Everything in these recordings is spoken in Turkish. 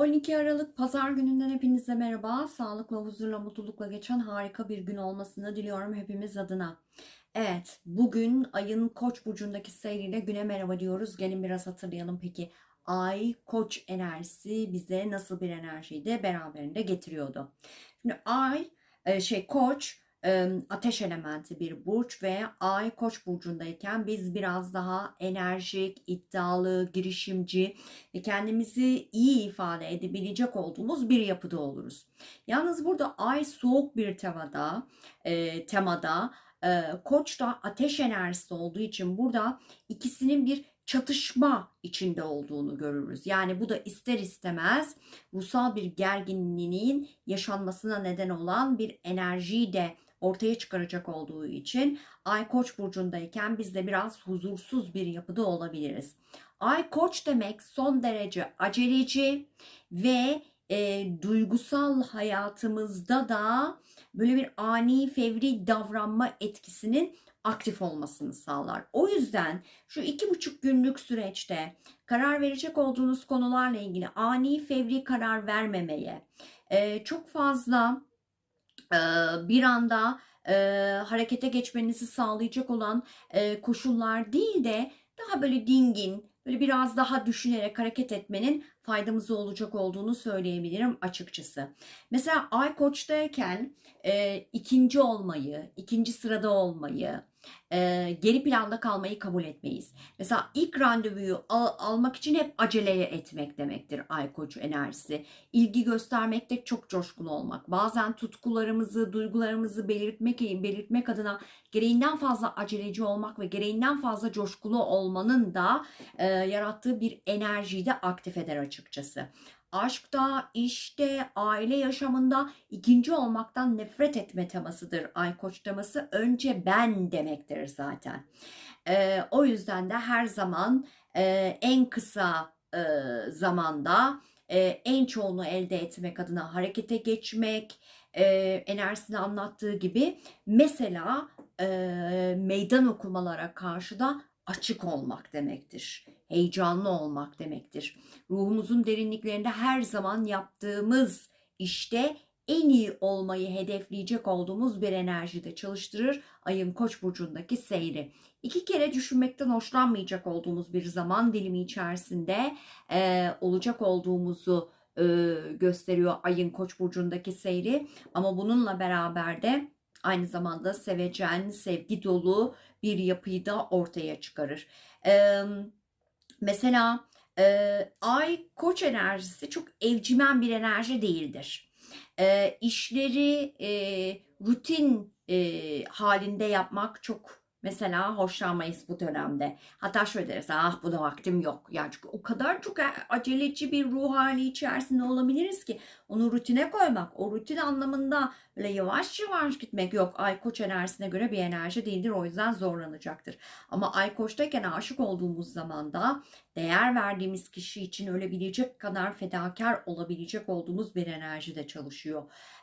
12 Aralık Pazar gününden hepinize merhaba. Sağlıkla, huzurla, mutlulukla geçen harika bir gün olmasını diliyorum hepimiz adına. Evet, bugün ayın Koç burcundaki seyriyle güne merhaba diyoruz. Gelin biraz hatırlayalım peki. Ay Koç enerjisi bize nasıl bir enerjiyi de beraberinde getiriyordu. Şimdi Ay e, şey Koç ateş elementi bir burç ve Ay Koç burcundayken biz biraz daha enerjik, iddialı, girişimci ve kendimizi iyi ifade edebilecek olduğumuz bir yapıda oluruz. Yalnız burada Ay soğuk bir temada, e, temada e, Koç da ateş enerjisi olduğu için burada ikisinin bir çatışma içinde olduğunu görürüz. Yani bu da ister istemez ruhsal bir gerginliğin yaşanmasına neden olan bir enerjiyi de ortaya çıkaracak olduğu için Ay Koç burcundayken biz de biraz huzursuz bir yapıda olabiliriz. Ay Koç demek son derece aceleci ve e, duygusal hayatımızda da böyle bir ani fevri davranma etkisinin aktif olmasını sağlar. O yüzden şu iki buçuk günlük süreçte karar verecek olduğunuz konularla ilgili ani fevri karar vermemeye, e, çok fazla bir anda harekete geçmenizi sağlayacak olan koşullar değil de daha böyle dingin, böyle biraz daha düşünerek hareket etmenin faydamıza olacak olduğunu söyleyebilirim açıkçası. Mesela Ay Koç'tayken e, ikinci olmayı, ikinci sırada olmayı, e, geri planda kalmayı kabul etmeyiz. Mesela ilk randevuyu al- almak için hep acele etmek demektir Ay Koç enerjisi. İlgi göstermekte çok coşkulu olmak. Bazen tutkularımızı, duygularımızı belirtmek belirtmek adına gereğinden fazla aceleci olmak ve gereğinden fazla coşkulu olmanın da e, yarattığı bir enerjiyi de aktif eder açıkçası. Aşkta, işte, aile yaşamında ikinci olmaktan nefret etme temasıdır Ay Koç teması. Önce ben demektir zaten. E, o yüzden de her zaman e, en kısa e, zamanda e, en çoğunu elde etmek adına harekete geçmek, e, enerjisini anlattığı gibi mesela e, meydan okumalara karşı da açık olmak demektir. Heyecanlı olmak demektir. Ruhumuzun derinliklerinde her zaman yaptığımız işte en iyi olmayı hedefleyecek olduğumuz bir enerjide çalıştırır ayın koç burcundaki seyri. İki kere düşünmekten hoşlanmayacak olduğumuz bir zaman dilimi içerisinde e, olacak olduğumuzu e, gösteriyor ayın koç burcundaki seyri. Ama bununla beraber de aynı zamanda sevecen, sevgi dolu bir yapıyı da ortaya çıkarır. E, mesela e, ay koç enerjisi çok evcimen bir enerji değildir. E, işleri e, rutin e, halinde yapmak çok mesela hoşlanmayız bu dönemde. Hatta şöyle deriz ah buna vaktim yok. Yani çünkü o kadar çok aceleci bir ruh hali içerisinde olabiliriz ki onu rutine koymak, o rutin anlamında böyle yavaş yavaş gitmek yok. Ay koç enerjisine göre bir enerji değildir. O yüzden zorlanacaktır. Ama ay koçtayken aşık olduğumuz zaman da değer verdiğimiz kişi için ölebilecek kadar fedakar olabilecek olduğumuz bir enerji de çalışıyor.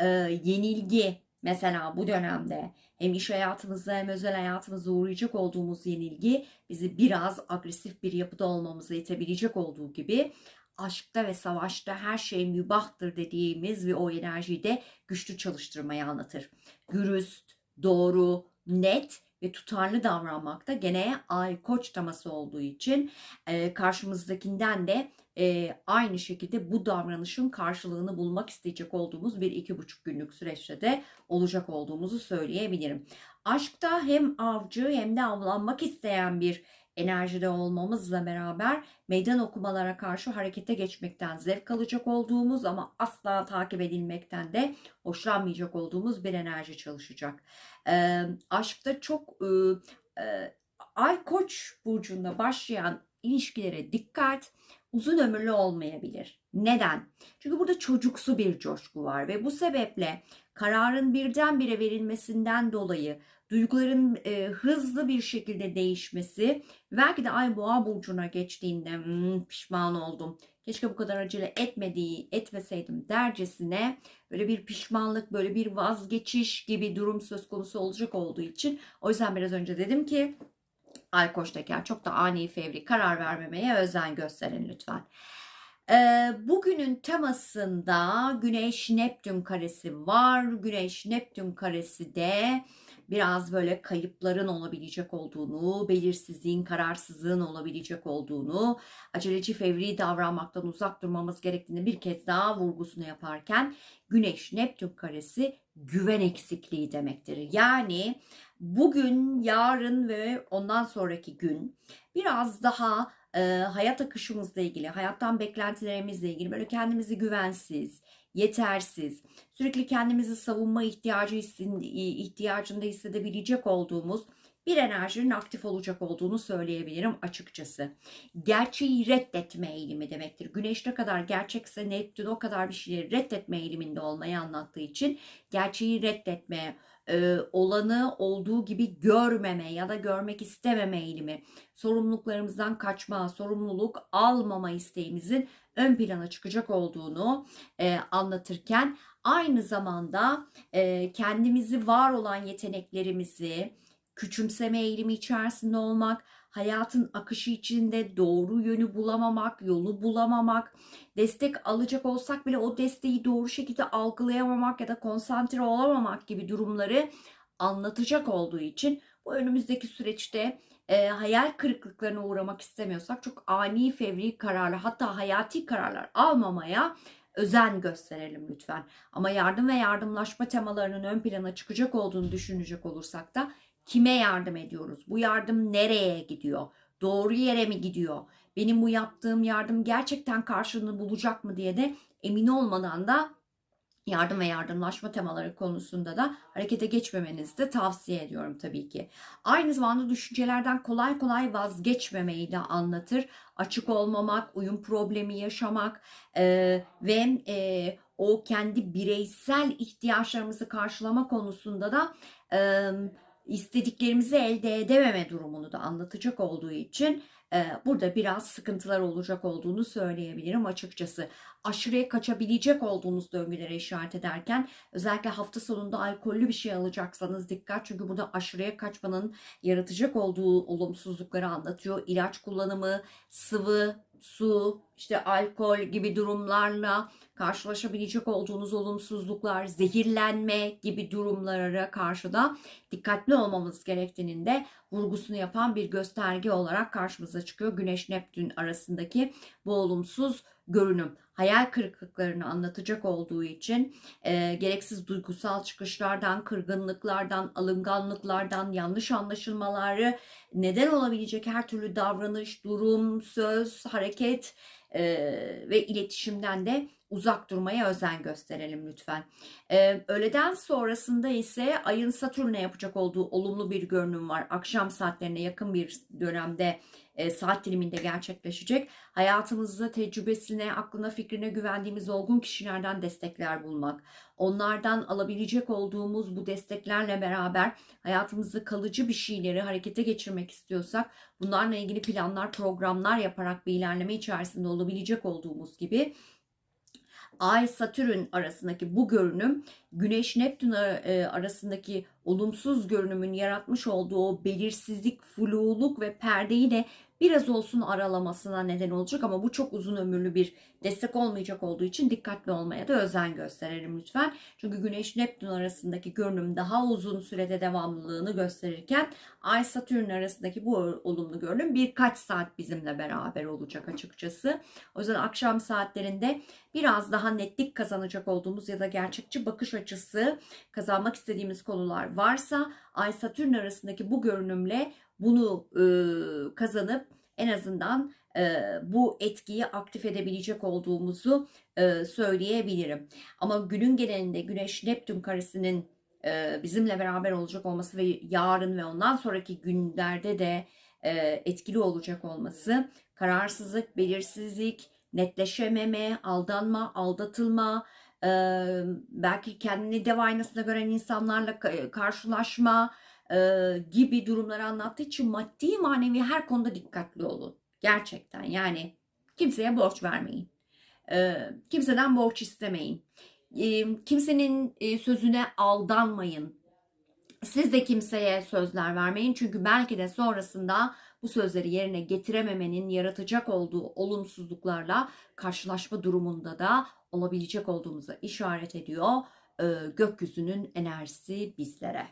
Ee, yenilgi mesela bu dönemde hem iş hayatımızda hem özel hayatımızda uğrayacak olduğumuz yenilgi bizi biraz agresif bir yapıda olmamıza itebilecek olduğu gibi aşkta ve savaşta her şey mübahtır dediğimiz ve o enerjiyi de güçlü çalıştırmayı anlatır. Dürüst, doğru, net ve tutarlı davranmakta gene ay koç teması olduğu için e, karşımızdakinden de e, aynı şekilde bu davranışın karşılığını bulmak isteyecek olduğumuz bir iki buçuk günlük süreçte de olacak olduğumuzu söyleyebilirim. Aşkta hem avcı hem de avlanmak isteyen bir enerjide olmamızla beraber meydan okumalara karşı harekete geçmekten zevk alacak olduğumuz ama asla takip edilmekten de hoşlanmayacak olduğumuz bir enerji çalışacak. E, aşkta çok e, e, ay koç burcunda başlayan ilişkilere dikkat uzun ömürlü olmayabilir. Neden? Çünkü burada çocuksu bir coşku var ve bu sebeple kararın birdenbire verilmesinden dolayı duyguların e, hızlı bir şekilde değişmesi belki de ay boğa burcuna geçtiğinde hmm, pişman oldum. Keşke bu kadar acele etmediği, etmeseydim dercesine böyle bir pişmanlık, böyle bir vazgeçiş gibi durum söz konusu olacak olduğu için o yüzden biraz önce dedim ki Ay koç çok da ani fevri karar vermemeye özen gösterin lütfen. Bugünün temasında Güneş Neptün karesi var. Güneş Neptün karesi de biraz böyle kayıpların olabilecek olduğunu, belirsizliğin, kararsızlığın olabilecek olduğunu, aceleci fevri davranmaktan uzak durmamız gerektiğini bir kez daha vurgusunu yaparken Güneş Neptün karesi güven eksikliği demektir. Yani bugün, yarın ve ondan sonraki gün biraz daha hayat akışımızla ilgili, hayattan beklentilerimizle ilgili böyle kendimizi güvensiz, yetersiz, sürekli kendimizi savunma ihtiyacı hissin, ihtiyacında hissedebilecek olduğumuz bir enerjinin aktif olacak olduğunu söyleyebilirim açıkçası. Gerçeği reddetme eğilimi demektir. Güneş ne kadar gerçekse Neptün o kadar bir şeyleri reddetme eğiliminde olmayı anlattığı için gerçeği reddetme, e, olanı olduğu gibi görmeme ya da görmek istememe eğilimi, sorumluluklarımızdan kaçma, sorumluluk almama isteğimizin ön plana çıkacak olduğunu e, anlatırken aynı zamanda e, kendimizi var olan yeteneklerimizi küçümseme eğilimi içerisinde olmak, hayatın akışı içinde doğru yönü bulamamak, yolu bulamamak, destek alacak olsak bile o desteği doğru şekilde algılayamamak ya da konsantre olamamak gibi durumları anlatacak olduğu için bu önümüzdeki süreçte e, hayal kırıklıklarına uğramak istemiyorsak çok ani fevri kararlar hatta hayati kararlar almamaya özen gösterelim lütfen. Ama yardım ve yardımlaşma temalarının ön plana çıkacak olduğunu düşünecek olursak da kime yardım ediyoruz? Bu yardım nereye gidiyor? Doğru yere mi gidiyor? Benim bu yaptığım yardım gerçekten karşılığını bulacak mı diye de emin olmadan da yardım ve yardımlaşma temaları konusunda da harekete geçmemenizi de tavsiye ediyorum tabii ki. Aynı zamanda düşüncelerden kolay kolay vazgeçmemeyi de anlatır. Açık olmamak, uyum problemi yaşamak e, ve e, o kendi bireysel ihtiyaçlarımızı karşılama konusunda da e, istediklerimizi elde edememe durumunu da anlatacak olduğu için e, burada biraz sıkıntılar olacak olduğunu söyleyebilirim açıkçası. Aşırıya kaçabilecek olduğunuz döngülere işaret ederken özellikle hafta sonunda alkollü bir şey alacaksanız dikkat çünkü burada aşırıya kaçmanın yaratacak olduğu olumsuzlukları anlatıyor. İlaç kullanımı, sıvı, su, işte alkol gibi durumlarla karşılaşabilecek olduğunuz olumsuzluklar, zehirlenme gibi durumlara karşı da dikkatli olmamız gerektiğinin de vurgusunu yapan bir gösterge olarak karşımıza çıkıyor. Güneş Neptün arasındaki bu olumsuz görünüm hayal kırıklıklarını anlatacak olduğu için e, gereksiz duygusal çıkışlardan, kırgınlıklardan, alınganlıklardan, yanlış anlaşılmaları neden olabilecek her türlü davranış, durum, söz, hareket ve iletişimden de uzak durmaya özen gösterelim lütfen. Ee, öğleden sonrasında ise ayın Satürn'e yapacak olduğu olumlu bir görünüm var. Akşam saatlerine yakın bir dönemde e, saat diliminde gerçekleşecek. Hayatımızda tecrübesine, aklına, fikrine güvendiğimiz olgun kişilerden destekler bulmak. Onlardan alabilecek olduğumuz bu desteklerle beraber hayatımızda kalıcı bir şeyleri harekete geçirmek istiyorsak bunlarla ilgili planlar, programlar yaparak bir ilerleme içerisinde olabilecek olduğumuz gibi Ay Satürn arasındaki bu görünüm Güneş Neptün e, arasındaki olumsuz görünümün yaratmış olduğu o belirsizlik, fluluk ve perdeyi de biraz olsun aralamasına neden olacak ama bu çok uzun ömürlü bir destek olmayacak olduğu için dikkatli olmaya da özen gösterelim lütfen. Çünkü Güneş Neptün arasındaki görünüm daha uzun sürede devamlılığını gösterirken Ay Satürn arasındaki bu olumlu görünüm birkaç saat bizimle beraber olacak açıkçası. O yüzden akşam saatlerinde biraz daha netlik kazanacak olduğumuz ya da gerçekçi bakış açısı kazanmak istediğimiz konular varsa Ay Satürn arasındaki bu görünümle bunu e, kazanıp en azından e, bu etkiyi aktif edebilecek olduğumuzu e, söyleyebilirim. Ama günün genelinde Güneş Neptün karesinin e, bizimle beraber olacak olması ve yarın ve ondan sonraki günlerde de e, etkili olacak olması kararsızlık, belirsizlik, netleşememe, aldanma, aldatılma, e, belki kendini dev aynasında gören insanlarla karşılaşma, e, gibi durumları anlattığı için maddi manevi her konuda dikkatli olun. Gerçekten yani kimseye borç vermeyin. E, kimseden borç istemeyin. E, kimsenin e, sözüne aldanmayın. Siz de kimseye sözler vermeyin çünkü belki de sonrasında bu sözleri yerine getirememenin yaratacak olduğu olumsuzluklarla karşılaşma durumunda da olabilecek olduğumuza işaret ediyor e, gökyüzünün enerjisi bizlere.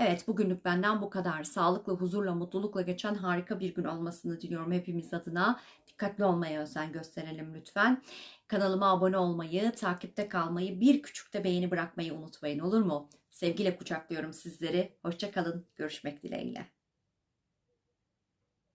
Evet bugünlük benden bu kadar. Sağlıkla, huzurla, mutlulukla geçen harika bir gün olmasını diliyorum hepimiz adına. Dikkatli olmaya özen gösterelim lütfen. Kanalıma abone olmayı, takipte kalmayı, bir küçük de beğeni bırakmayı unutmayın olur mu? Sevgiyle kucaklıyorum sizleri. Hoşçakalın. Görüşmek dileğiyle.